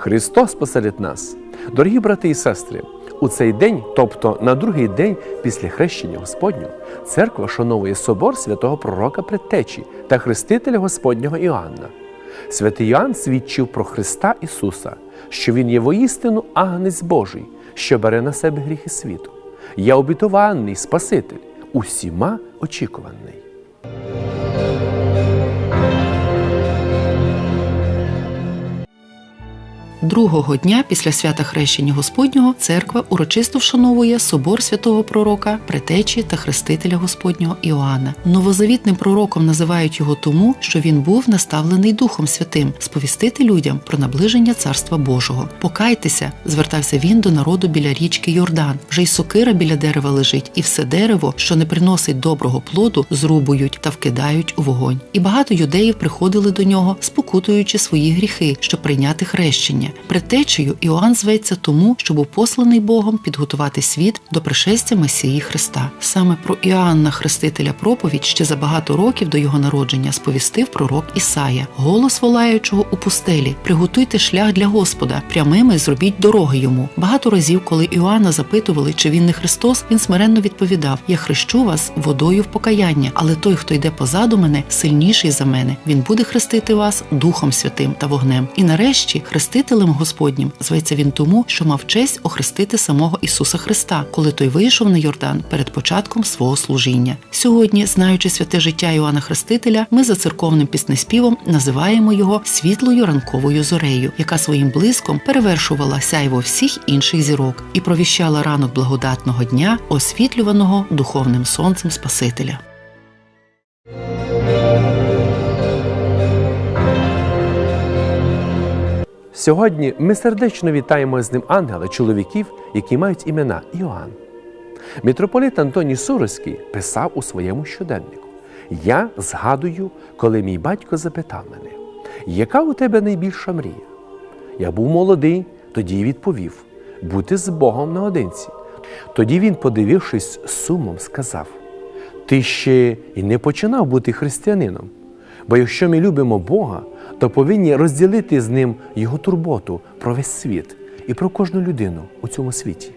Христос посеред нас. Дорогі брати і сестри, у цей день, тобто на другий день після хрещення Господнього, церква шановує собор святого пророка Предтечі та хрестителя Господнього Іоанна. Святий Іоанн свідчив про Христа Ісуса, що Він є воістину агнець Божий, що бере на себе гріхи світу. Я обітований Спаситель, усіма очікуваний. Другого дня після свята хрещення Господнього церква урочисто вшановує собор святого пророка, претечі та хрестителя Господнього Іоанна. Новозавітним пророком називають його тому, що він був наставлений Духом Святим сповістити людям про наближення Царства Божого. Покайтеся, звертався він до народу біля річки Йордан. Вже й сокира біля дерева лежить, і все дерево, що не приносить доброго плоду, зрубують та вкидають у вогонь. І багато юдеїв приходили до нього, спокутуючи свої гріхи, щоб прийняти хрещення. Предтечею Іоанн зветься тому, що був посланий Богом підготувати світ до пришестя Месії Христа. Саме про Іоанна Хрестителя проповідь ще за багато років до його народження сповістив пророк Ісая, голос волаючого у пустелі: приготуйте шлях для Господа, прямими зробіть дороги йому. Багато разів, коли Іоанна запитували, чи він не Христос, він смиренно відповідав: Я хрещу вас водою в покаяння, але той, хто йде позаду мене, сильніший за мене. Він буде хрестити вас Духом Святим та вогнем. І нарешті хрестителем Господнім зветься він тому, що мав честь охрестити самого Ісуса Христа, коли той вийшов на Йордан перед початком свого служіння. Сьогодні, знаючи святе життя Іоанна Хрестителя, ми за церковним піснеспівом називаємо його світлою ранковою зорею, яка своїм блиском перевершувала сяйво всіх інших зірок і провіщала ранок благодатного дня, освітлюваного духовним сонцем Спасителя. Сьогодні ми сердечно вітаємо з ним ангела чоловіків, які мають імена Іоанн. Митрополит Антоній Суровський писав у своєму щоденнику: Я згадую, коли мій батько запитав мене, яка у тебе найбільша мрія? Я був молодий, тоді відповів бути з Богом наодинці. Тоді він, подивившись сумом, сказав: Ти ще й не починав бути християнином. Бо якщо ми любимо Бога, то повинні розділити з ним Його турботу про весь світ і про кожну людину у цьому світі.